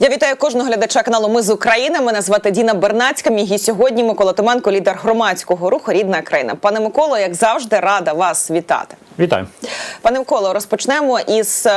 Я вітаю кожного глядача каналу Ми з України. Мене звати Діна Бернацька. Мій сьогодні Микола Томенко, лідер громадського руху Рідна країна. Пане Миколо, як завжди, рада вас вітати. Вітаю. Пане Миколо, розпочнемо із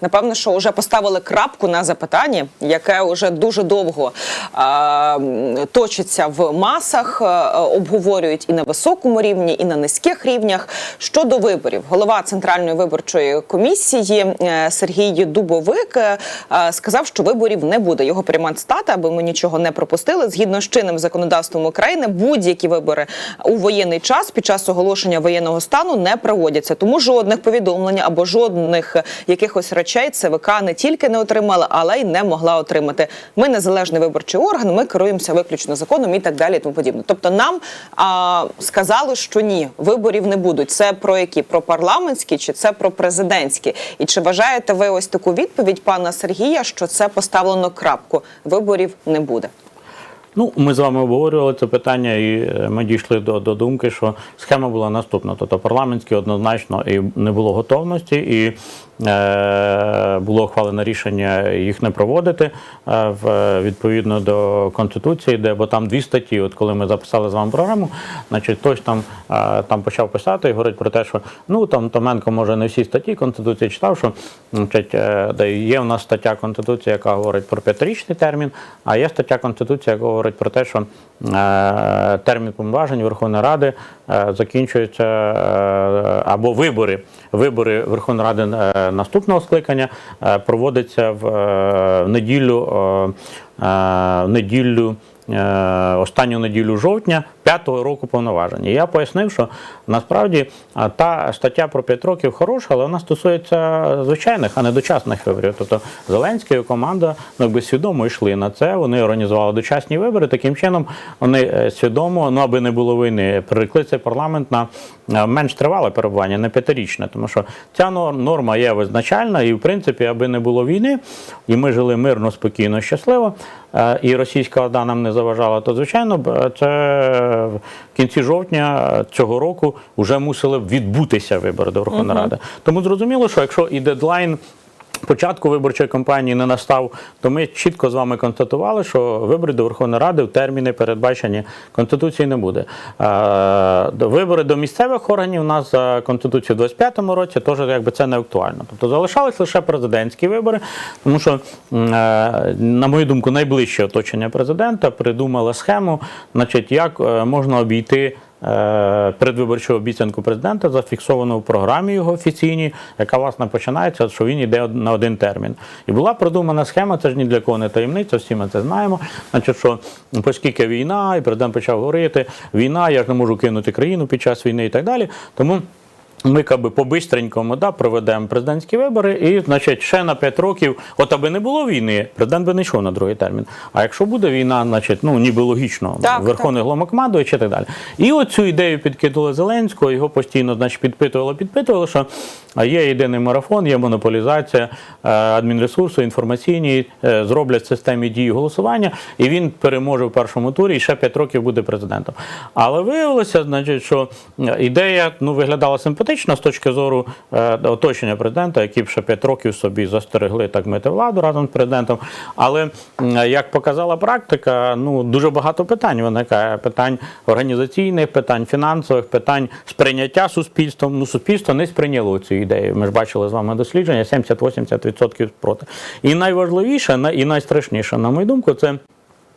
напевно, що вже поставили крапку на запитанні, яке вже дуже довго е, точиться в масах, е, обговорюють і на високому рівні, і на низьких рівнях. Щодо виборів, голова центральної виборчої комісії е, Сергій Дубовик е, е, сказав, що виборів не буде. Його приймат стати, аби ми нічого не пропустили. Згідно з чинним законодавством України, будь-які вибори у воєнний час під час оголошення воєнного стану не проводяться. Тому жодних повідомлень або жодних якихось речей ЦВК не тільки не отримала, але й не могла отримати. Ми незалежний виборчий орган, ми керуємося виключно законом і так далі. І тому подібне. Тобто, нам а, сказали, що ні, виборів не будуть. Це про які? Про парламентські чи це про президентські? І чи вважаєте ви ось таку відповідь пана Сергія, що це поставлено крапку? Виборів не буде. Ну, ми з вами обговорювали це питання, і е, ми дійшли до, до думки, що схема була наступна. Тобто парламентські однозначно і не було готовності, і було ухвалене рішення їх не проводити е, відповідно до конституції, де бо там дві статті. От коли ми записали з вами програму, значить хтось там, е, там почав писати і говорить про те, що ну там Томенко може не всі статті конституції читав, що значить, е, де є в нас стаття конституції, яка говорить про п'ятирічний термін, а є стаття конституції, яка говорить про те, що е, термін повноважень Верховної Ради е, закінчується е, або вибори. Вибори Верховної Ради е, наступного скликання проводиться в е, неділю, е, е, в неділю. е, Останню неділю жовтня п'ятого року повноваження. Я пояснив, що насправді та стаття про 5 років хороша, але вона стосується звичайних, а не дочасних виборів. Тобто Зеленський і команда ну, якби свідомо йшли на це. Вони організували дочасні вибори. Таким чином вони е, свідомо, ну аби не було війни, прирекли цей парламент на е, менш тривале перебування, не п'ятирічне. Тому що ця нор- норма є визначальна, і в принципі, аби не було війни, і ми жили мирно, спокійно, щасливо, е, і російська орда нам не заважала, то звичайно це в кінці жовтня цього року вже мусили відбутися вибори до Верховної Ради. Тому зрозуміло, що якщо і дедлайн. Початку виборчої кампанії не настав, то ми чітко з вами констатували, що вибори до Верховної Ради в терміни передбачені Конституції не буде. Вибори до місцевих органів у нас за Конституцією в 25-му році теж якби це не актуально. Тобто залишались лише президентські вибори, тому що, е, на мою думку, найближче оточення президента придумало схему, значить, як е, можна обійти. Е, Передвиборчу обіцянку президента зафіксовано в програмі його офіційній, яка власне починається, що він йде на один термін. І була продумана схема, це ж ні для кого не таємниця, всі ми це знаємо. Значить, що оскільки війна, і президент почав говорити, війна, я ж не можу кинути країну під час війни і так далі. Тому ми якби по-бистренькому да, проведемо президентські вибори, і значить ще на 5 років, от аби не було війни, президент би не йшов на другий термін. А якщо буде війна, значить, ну ніби логічно, Так, верховний головнокомандуючий і так далі. І оцю ідею підкидали Зеленського, його постійно значить, підпитували, підпитували, що є єдиний марафон, є монополізація е, адмінресурсу, інформаційні, е, зроблять в системі дії голосування, і він переможе в першому турі і ще 5 років буде президентом. Але виявилося, значить, що е, ідея ну, виглядала симпатично з точки зору е, оточення президента, які б ще 5 років собі застерегли так мити владу разом з президентом. Але як показала практика, ну дуже багато питань виникає. Питань організаційних, питань фінансових, питань сприйняття суспільством. Ну, суспільство не сприйняло цю ідею. Ми ж бачили з вами дослідження: 70-80% проти. І найважливіше на- і найстрашніше, на мою думку, це.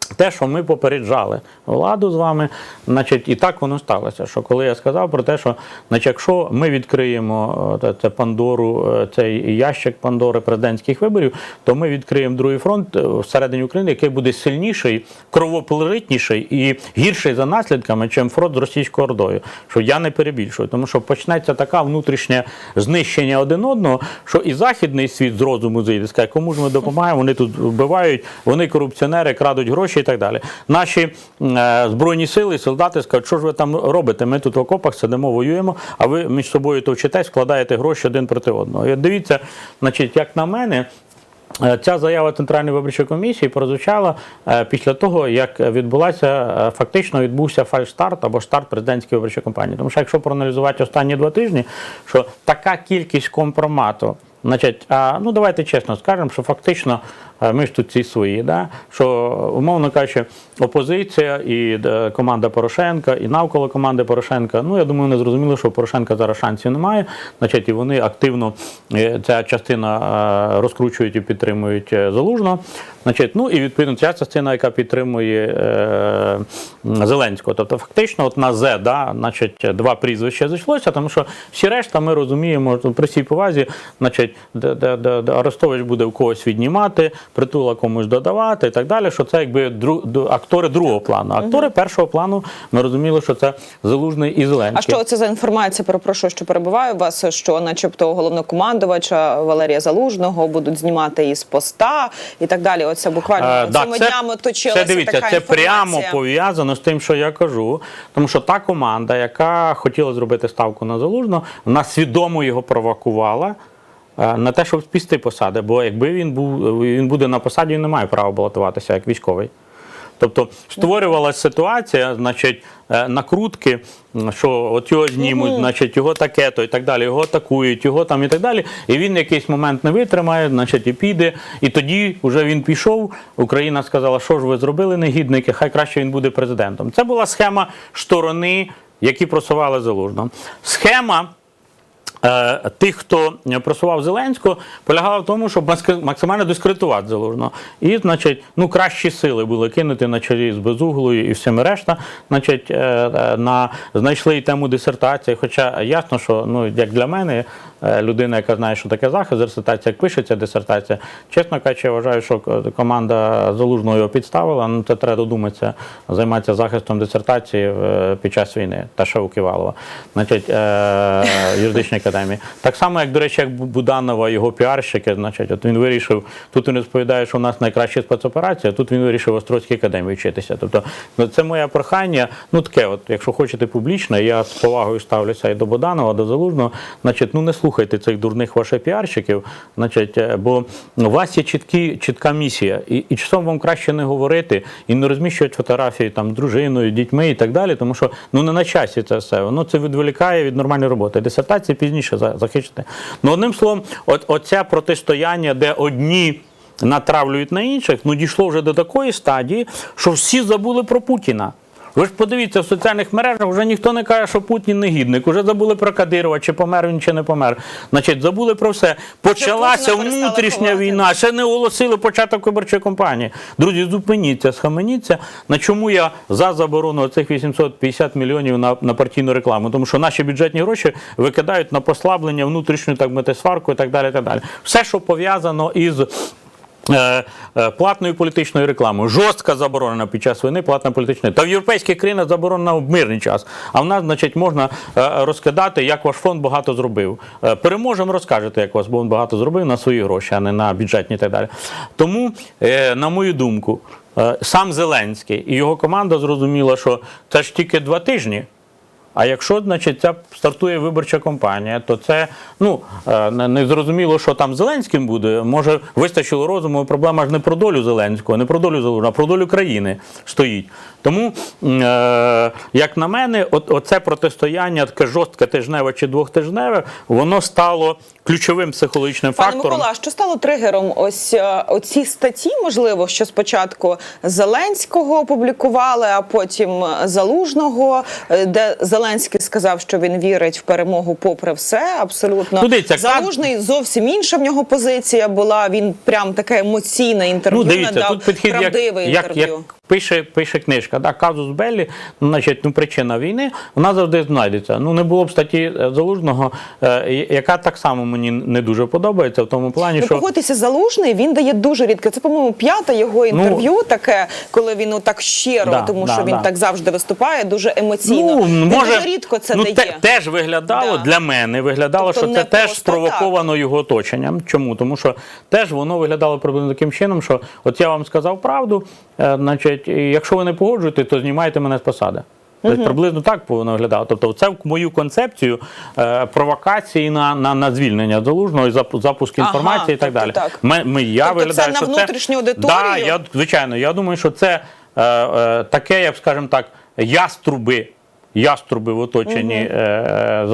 Те, що ми попереджали владу з вами, значить, і так воно сталося. Що коли я сказав про те, що значить, якщо ми відкриємо це Пандору, е, цей ящик Пандори президентських виборів, то ми відкриємо другий фронт е, всередині України, який буде сильніший, кровополитніший і гірший за наслідками, чим фронт з російською ордою. Що я не перебільшую, тому що почнеться така внутрішнє знищення один одного, що і західний світ з розуму зійде, скаже, кому ж ми допомагаємо, вони тут вбивають, вони корупціонери, крадуть гроші і так далі. Наші е, збройні сили, солдати скажуть, що ж ви там робите? Ми тут в окопах сидимо, воюємо, а ви між собою товчитесь, вкладаєте гроші один проти одного. І дивіться, значить, як на мене. Е, Ця заява Центральної виборчої комісії прозвучала е, після того, як відбулася е, фактично відбувся фальстарт або старт президентської виборчої кампанії. Тому що якщо проаналізувати останні два тижні, що така кількість компромату, значить, ну давайте чесно скажемо, що фактично ми ж тут ці свої. Да? Що, умовно кажучи, опозиція і е, команда Порошенка, і навколо команди Порошенка. Ну, я думаю, вони зрозуміли, що у Порошенка зараз шансів немає. Значить, і вони активно е, ця частина е, розкручують і підтримують е, залужно. Значить, ну і відповідно ця частина, яка підтримує е, Зеленського. Тобто, фактично, от на З, да, значить, два прізвища зійшлося, тому що всі решта ми розуміємо, при цій повазі, значить, де Арестович буде в когось віднімати, притула комусь додавати і так далі. Що це якби дру, актори другого плану. Актори першого плану ми розуміли, що це Залужний і Зеленський. А що це за інформація? Перепрошую, що перебуваю вас, що, начебто, головнокомандувача Валерія Залужного будуть знімати із поста і так далі. Оце буквально Е, цими днями точилася це, дивіться, така це інформація. прямо пов'язано з тим, що я кажу. Тому що та команда, яка хотіла зробити ставку на залужно, вона свідомо його провокувала. Е, На те, щоб спісти посади, бо якби він був він буде на посаді, він не має права балотуватися як військовий. Тобто створювалася ситуація, значить, е, накрутки, що от його знімуть, значить, його таке, то і так далі, його атакують, його там і так далі. І він якийсь момент не витримає, значить, і піде. І тоді вже він пішов. Україна сказала, що ж ви зробили, негідники, хай краще він буде президентом. Це була схема сторони, які просували залужно. Схема. Е, Тих, хто просував Зеленського, полягала в тому, щоб максимально дискредитувати залужного. І, значить, ну кращі сили були кинути на чолі з безуглою і всіми решта. Значить, е, е, на знайшли і тему дисертації. Хоча ясно, що ну як для мене, людина, яка знає, що таке захист, дисертація, як пишеться дисертація, чесно кажучи, я вважаю, що команда залужного його підставила. Ну це треба додуматися, займатися захистом дисертації е, під час війни, та ще у Ківалова. Значить, е, юридичній академії. Так само, як, до речі, як Буданова, його піарщики, значить, от він вирішив, тут він розповідає, що у нас найкращі спецоперації, а тут він вирішив в Острозькій академії вчитися. Тобто, ну, це моє прохання. Ну таке, от, якщо хочете публічно, я з повагою ставлюся і до Буданова, до Залужного, значить, ну не слухайте цих дурних ваших піарщиків, значить, е, бо у вас є чіткі, чітка місія, і, і часом вам краще не говорити і не розміщувати фотографії там з дружиною, дітьми і так далі, тому що ну не на часі це все. Воно це відволікає від нормальної роботи. Дисертації пізніше за- захищати. Ну, одним словом, от, оце протистояння, де одні. Натравлюють на інших, ну дійшло вже до такої стадії, що всі забули про Путіна. Ви ж подивіться, в соціальних мережах вже ніхто не каже, що Путін негідник. Уже забули про Кадирова, чи помер він, чи не помер. Значить, забули про все. Почалася внутрішня війна. Ще не оголосили початок виборчої кампанії. Друзі, зупиніться, схаменіться. На чому я за заборону цих 850 мільйонів на, на партійну рекламу? Тому що наші бюджетні гроші викидають на послаблення внутрішню так мати сварку і так далі. Так далі. Все, що пов'язано із. Е, е, Платною політичною рекламою. Жорстка заборонена під час війни платна політична. Та в європейських країнах заборонена в мирний час. А в нас, значить, можна е, розкидати, як ваш фонд багато зробив. Переможемо, розкажете, як ваш фонд багато зробив на свої гроші, а не на бюджетні і так далі. Тому, на мою думку, сам Зеленський і його команда зрозуміла, що це ж тільки два тижні. А якщо, значить, ця стартує виборча кампанія, то це ну е, не зрозуміло, що там Зеленським буде. Може, вистачило розуму. Проблема ж не про долю Зеленського, не про долю Зеленського, а про долю країни стоїть. Тому, е, як на мене, от, оце протистояння, таке жорстке тижневе чи двохтижневе, воно стало ключовим психологічним Пане фактором. Микола, а що стало тригером? Ось е, оці статті, можливо, що спочатку Зеленського опублікували, а потім Залужного, е, де Зеленський сказав, що він вірить в перемогу попри все. Абсолютно Ну, дивіться, залужний зовсім інша в нього позиція була. Він прям таке емоційне інтерв'ю Ну, надав, тут підхід правдиве як, інтерв'ю. як пише, пише книжка, да, казус Беллі, ну, значить, ну, причина війни, вона завжди знайдеться. Ну, не було б статті е, Залужного, е, яка так само мені не дуже подобається в тому плані, Ну, що погодьтеся, залужний він дає дуже рідко. Це, по-моєму, п'яте його інтерв'ю, таке, коли він так щиро, Ну, Да, тому да, що він да. так завжди виступає, дуже емоційно. Ну, він може, дуже рідко це ну, дає. те- теж виглядало Да. для мене, виглядало, Тобто що це теж спровоковано його оточенням. Чому? Тому що теж воно виглядало приблизно таким чином, що от я вам сказав правду, е, значить, і якщо ви не погоджуєте, то знімайте мене з посади. Тобто приблизно так повинно виглядати. Тобто, це в мою концепцію е, провокації на, на, на звільнення залужного і запуск запуск Ага, інформації і так тобто далі. так. Ми, ми, я Тобто це що на внутрішню це, аудиторію? Да, я, звичайно, я думаю, що це е, е, таке, як скажімо так, яструби яструби в оточенні е,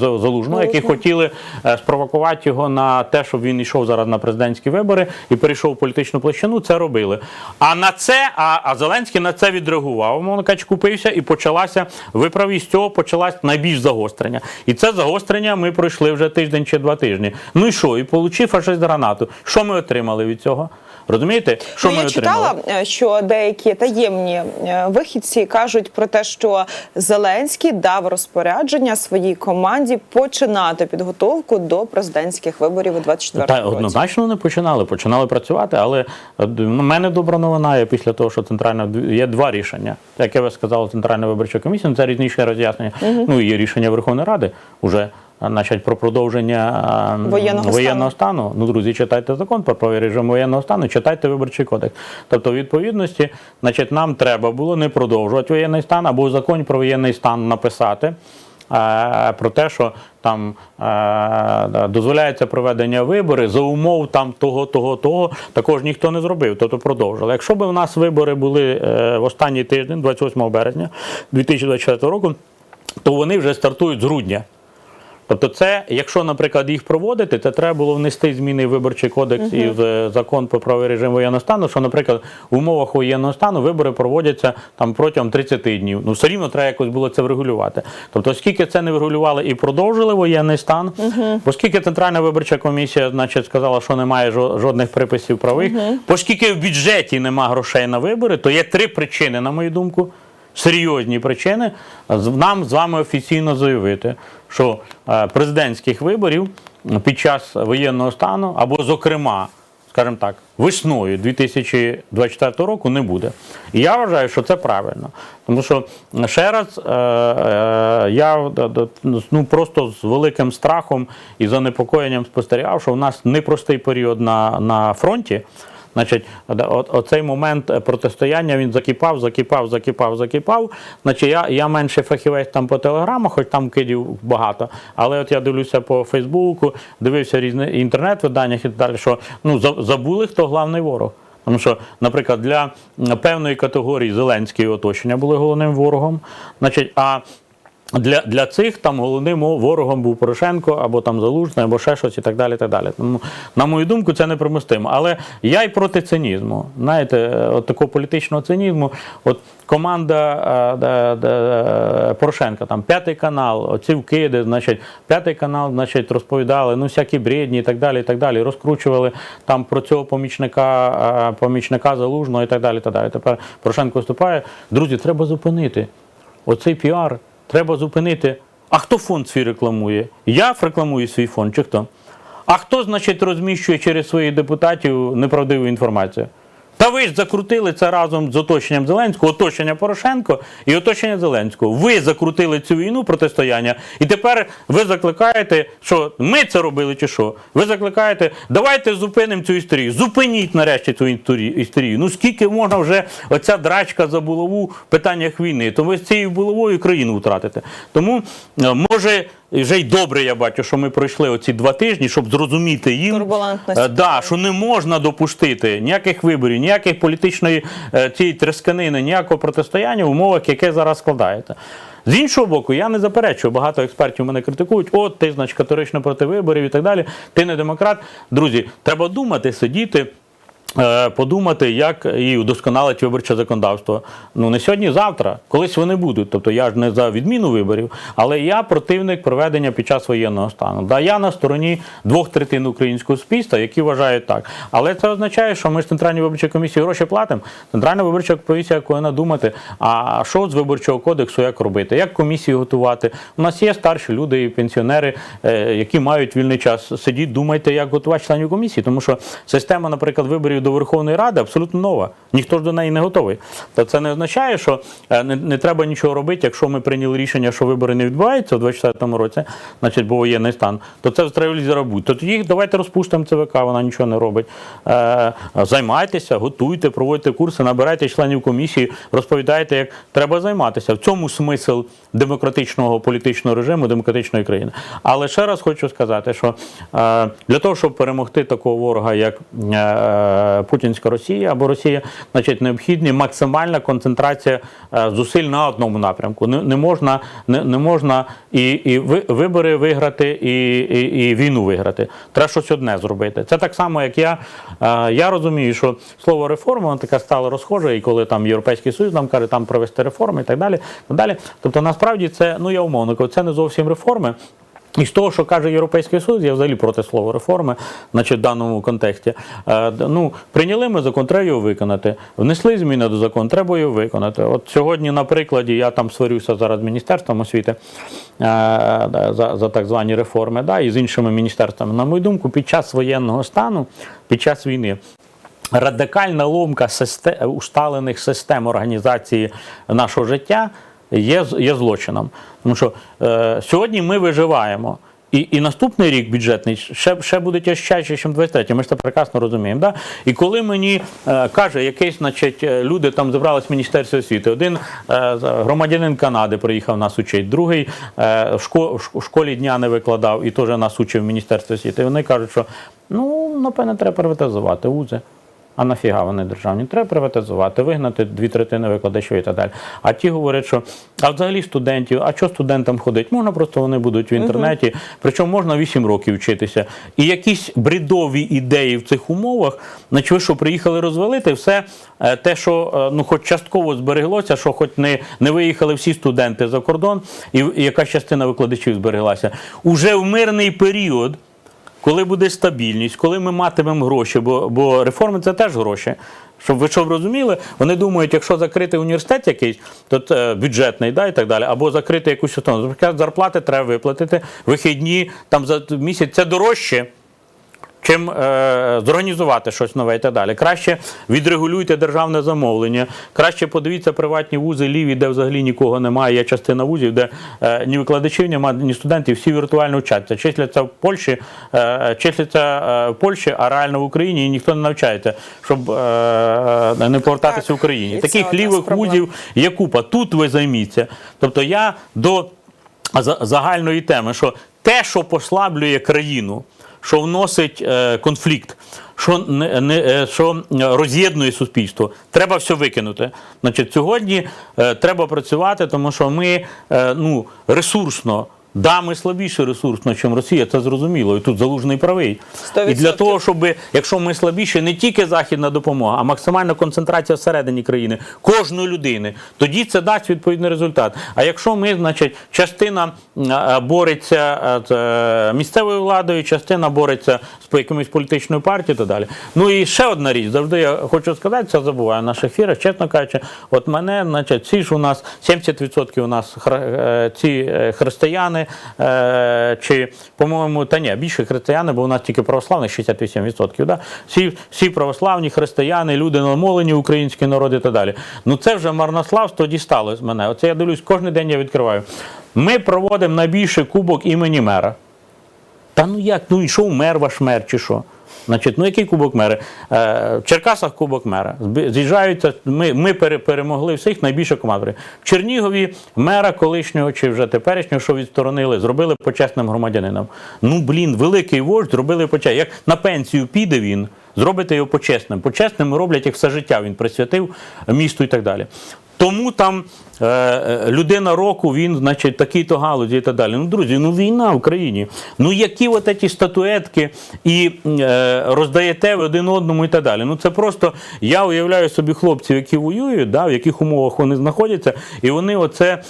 Залужного, які хотіли спровокувати його на те, щоб він йшов зараз на президентські вибори і перейшов в політичну площину. Це робили. А на це, а, а Зеленський на це відреагував. Мовно кажучи, купився і почалася виправі з цього почалась найбільш загострення. І це загострення ми пройшли вже тиждень чи два тижні. Ну і що? І получив фашист гранату. Що ми отримали від цього? Розумієте? Що ну, ми я читала, е, що деякі таємні е, вихідці кажуть про те, що Зеленський дав розпорядження своїй команді починати підготовку до президентських виборів у 24 Та році. однозначно не починали, починали працювати, але е, ну, в мене добра новина є після того, що центральна є два рішення. Яке ви сказали, центральна виборча комісія, ну, це різніше роз'яснення. Ну і є рішення Верховної Ради уже. Значить, про продовження Воєнного воєнного стану. Ну, друзі, читайте закон про правовий режим воєнного стану, читайте виборчий кодекс. Тобто, в відповідності, значить, нам треба було не продовжувати воєнний стан, або в законі про воєнний стан написати про те, що там дозволяється проведення виборів за умов там того, того, того, також ніхто не зробив, тобто продовжили. Якщо б у нас вибори були е, в останній тиждень, 28 березня 2024 року, то вони вже стартують з грудня. Тобто, це, якщо, наприклад, їх проводити, то треба було внести зміни в виборчий кодекс і в е, закон про правовий режим воєнного стану, що, наприклад, в умовах воєнного стану вибори проводяться там протягом 30 днів. Ну, все рівно треба якось було це врегулювати. Тобто, оскільки це не врегулювали і продовжили воєнний стан, оскільки Центральна виборча комісія, значить, сказала, що немає жо- жодних приписів правих, оскільки в бюджеті нема грошей на вибори, то є три причини, на мою думку серйозні причини нам з вами офіційно заявити, що е, президентських виборів під час воєнного стану, або, зокрема, скажімо так, весною 2024 року не буде. І я вважаю, що це правильно. Тому що ще раз е, е, я ну, просто з великим страхом і занепокоєнням спостерігав, що у нас непростий період на, на фронті. Значить, оцей момент е, протистояння він закипав, закипав, закипав, закипав. Значить, я, я менше фахівець там по телеграмах, хоч там кидів багато. Але от я дивлюся по Фейсбуку, дивився різні інтернет-виданнях і так що ну, за- забули, хто головний ворог. Тому що, наприклад, для певної категорії Зеленський і оточення були головним ворогом. Значить, а для, для цих там головним ворогом був Порошенко або там Залужний, або ще щось і так далі. Так далі. Тому, на мою думку, це непримустимо. Але я й проти цинізму. Знаєте, е, от такого політичного цинізму. От команда е, де- де, Порошенка, там п'ятий канал, оці вкиди, значить, п'ятий канал, значить, розповідали, ну всякі бредні і так далі, і так далі. Розкручували там про цього помічника, е, помічника Залужного і так далі. Так далі. Тепер Порошенко виступає. Друзі, треба зупинити оцей піар треба зупинити. А хто фонд свій рекламує? Я рекламую свій фонд чи хто? А хто, значить, розміщує через своїх депутатів неправдиву інформацію? Ви ж закрутили це разом з оточенням Зеленського, оточення Порошенко і оточення Зеленського. Ви закрутили цю війну протистояння, і тепер ви закликаєте, що ми це робили чи що? Ви закликаєте, давайте зупинимо цю історію. Зупиніть нарешті цю історію-. Ну скільки можна вже оця драчка за булаву в питаннях війни? То ви з цією булавою країну втратите. Тому е, Вже й добре, я бачу, що ми пройшли оці два тижні, щоб зрозуміти їм, е, да, що не можна допустити ніяких виборів, ніяких політичної е, цієї тресканини, ніякого протистояння в умовах, яке зараз складається. З іншого боку, я не заперечую, багато експертів мене критикують, от ти, значить, категорично проти виборів і так далі. Ти не демократ. Друзі, треба думати, сидіти. Е, Подумати, як і удосконалити виборче законодавство. Ну не сьогодні, завтра, колись вони будуть. Тобто я ж не за відміну виборів, але я противник проведення під час воєнного стану. Да, я на стороні двох третин українського суспільства, які вважають так. Але це означає, що ми ж центральній виборчій комісії гроші платимо. Центральна виборча комісія повинна думати, а що з виборчого кодексу, як робити, як комісію готувати. У нас є старші люди і пенсіонери, е, які мають вільний час. Сидіть, думайте, як готувати членів комісії, тому що система, наприклад, виборів до Верховної Ради абсолютно нова. Ніхто ж до неї не готовий. То це не означає, що е, не, не треба нічого робити, якщо ми прийняли рішення, що вибори не відбуваються у 2024 році, значить, бо воєнний стан, то це треба робити. То тоді давайте розпустимо ЦВК, вона нічого не робить. Е, займайтеся, готуйте, проводьте курси, набирайте членів комісії, розповідайте, як треба займатися. В цьому смисл демократичного політичного режиму, демократичної країни. Але ще раз хочу сказати, що е, для того, щоб перемогти такого ворога, як е, путінська Росія або Росія, значить необхідна максимальна концентрація е, зусиль на одному напрямку. Не, не можна, не, не можна і, і вибори виграти, і, і, і війну виграти. Треба щось одне зробити. Це так само, як я. е, Я розумію, що слово реформа воно таке стало розхоже, і коли там Європейський Союз нам каже, там провести реформи і так далі. Так далі. Тобто, насправді це, ну я умовно кажу, це не зовсім реформи. І з того, що каже Європейський Союз, я взагалі проти слова реформи, значить, в даному контексті. Е, ну, прийняли ми закон, треба його виконати. Внесли зміни до закону, треба його виконати. От сьогодні, на прикладі, я там сварюся зараз з Міністерством освіти е, за, за так звані реформи, да, і з іншими міністерствами. На мою думку, під час воєнного стану, під час війни. Радикальна ломка систем, усталених систем організації нашого життя є, є злочином. Тому що е, сьогодні ми виживаємо. І, і наступний рік бюджетний ще, ще буде тяжчайше, ніж 23 Ми ж це прекрасно розуміємо. Да? І коли мені е, каже якийсь, значить, е, люди там зібрались в Міністерстві освіти, один е, громадянин Канади приїхав нас учить, другий е, в шко- в школі дня не викладав і теж нас учив в Міністерстві освіти. І вони кажуть, що ну, напевне, треба приватизувати вузи. А нафіга вони державні? Треба приватизувати, вигнати дві третини викладачів і так далі. А ті говорять, що а взагалі студентів, а що студентам ходить? Можна просто вони будуть в інтернеті, причому можна 8 років вчитися. І якісь бредові ідеї в цих умовах, значить, ви що приїхали розвалити, все е, те, що е, ну, хоч частково збереглося, що хоч не, не виїхали всі студенти за кордон, і, і якась частина викладачів збереглася. Уже в мирний період коли буде стабільність, коли ми матимемо гроші, бо, бо реформи це теж гроші. Щоб ви щоб розуміли, вони думають, якщо закрити університет якийсь, то це бюджетний, да, і так далі, або закрити якусь установу. Зарплати треба виплатити, вихідні там за місяць це дорожче. Чим е, зорганізувати щось нове і так далі. Краще відрегулюйте державне замовлення, краще подивіться приватні вузи ліві, де взагалі нікого немає. Є частина вузів, де е, ні викладачів немає, ні студентів, всі віртуально вчаться. Числяться в Польщі, е, числяться е, в Польщі, а реально в Україні і ніхто не навчається, щоб е, не повертатися Так, в Україні. Таких лівих вузів є купа. Тут ви займіться. Тобто я до загальної теми, що те, що послаблює країну, що вносить е, конфлікт, що, не, не, е, що роз'єднує суспільство, треба все викинути. Значить, сьогодні е, треба працювати, тому що ми е, ну, ресурсно. Да, ми слабіше ресурсно, ніж Росія, це зрозуміло. І тут залужний правий. Сто І для того, щоб якщо ми слабіші, не тільки західна допомога, а максимальна концентрація всередині країни кожної людини, тоді це дасть відповідний результат. А якщо ми, значить, частина бореться з е, місцевою владою, частина бореться з якимось політичною партією, і так далі. Ну і ще одна річ, завжди я хочу сказати, це забуваю в наших ефірах, чесно кажучи, от мене, значить, ці ж у нас 70% у нас е, ці е, е, чи, по-моєму, та ні, більше християни, бо у нас тільки православних 68%. Да? Всі, всі православні християни, люди намолені, український народ і так далі. Ну це вже марнославство дістало з мене. Оце я дивлюсь, кожен день я відкриваю. Ми проводимо найбільший кубок імені мера. Та ну як? Ну і що мер ваш мер чи що? Значить, ну який кубок мера? Е, в Черкасах кубок мера. З'їжджаються, ми, ми пере- перемогли всіх найбільше команд. В Чернігові мера колишнього чи вже теперішнього, що відсторонили, зробили почесним громадянином. Ну блін, великий вождь зробили почесним. Як на пенсію піде він, зробите його почесним. Почесним роблять як все життя. Він присвятив місту і так далі. Тому там е, е, людина року, він, значить, такий-то галузі і так далі. Ну, друзі, ну війна в Україні. Ну які от ці статуетки і е, роздаєте один одному і так далі. Ну це просто я уявляю собі хлопців, які воюють, да, в яких умовах вони знаходяться, і вони оце.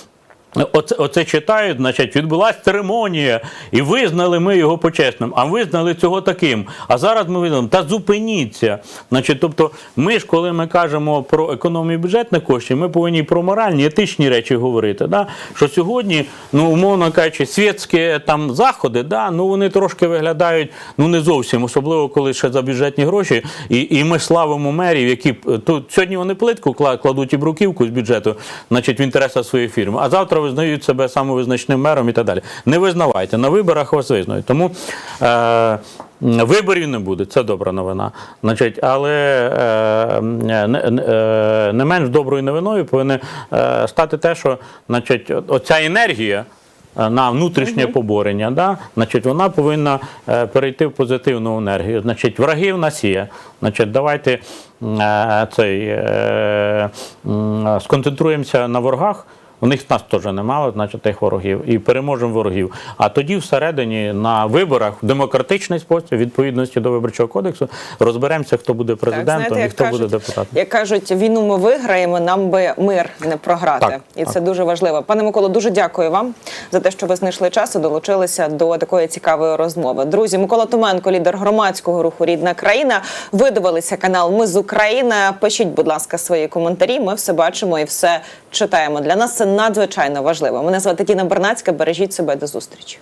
Оце, оце читають, значить, відбулася церемонія, і визнали ми його почесним, а визнали цього таким. А зараз ми визнаємо, та зупиніться. Значить, тобто, ми ж, коли ми кажемо про економію бюджетних коштів, ми повинні про моральні, етичні речі говорити. Да? Що сьогодні, ну, умовно кажучи, світські там заходи, да, ну вони трошки виглядають ну не зовсім, особливо коли ще за бюджетні гроші. І, і ми славимо мерів, які тут сьогодні вони плитку кладуть і бруківку з бюджету, значить, в інтересах своєї фірми. А завтра визнають себе самовизначним мером і так далі. Не визнавайте. На виборах вас визнають. Тому е, виборів не буде. Це добра новина. Значить, але е, не, не- е, не менш доброю новиною повинна е, стати те, що значить, оця енергія е, на внутрішнє поборення, да, значить, вона повинна е, перейти в позитивну енергію. Значить, враги в нас є. Значить, давайте е, цей, е, сконцентруємося на ворогах. У них нас теж немало, значить, тих ворогів, і переможемо ворогів. А тоді всередині на виборах в демократичний спосіб, відповідності до виборчого кодексу, розберемося, хто буде президентом і хто буде депутатом. Як кажуть, війну ми виграємо, нам би мир не програти. Так, і так. це дуже важливо. Пане Миколо, дуже дякую вам за те, що ви знайшли час і долучилися до такої цікавої розмови. Друзі, Микола Томенко, лідер громадського руху Рідна країна. Ви дивилися канал Ми з України. Пишіть, будь ласка, свої коментарі. Ми все бачимо і все читаємо. Для нас це надзвичайно важливо. Мене звати Тіна Бернацька. Бережіть себе до зустрічі.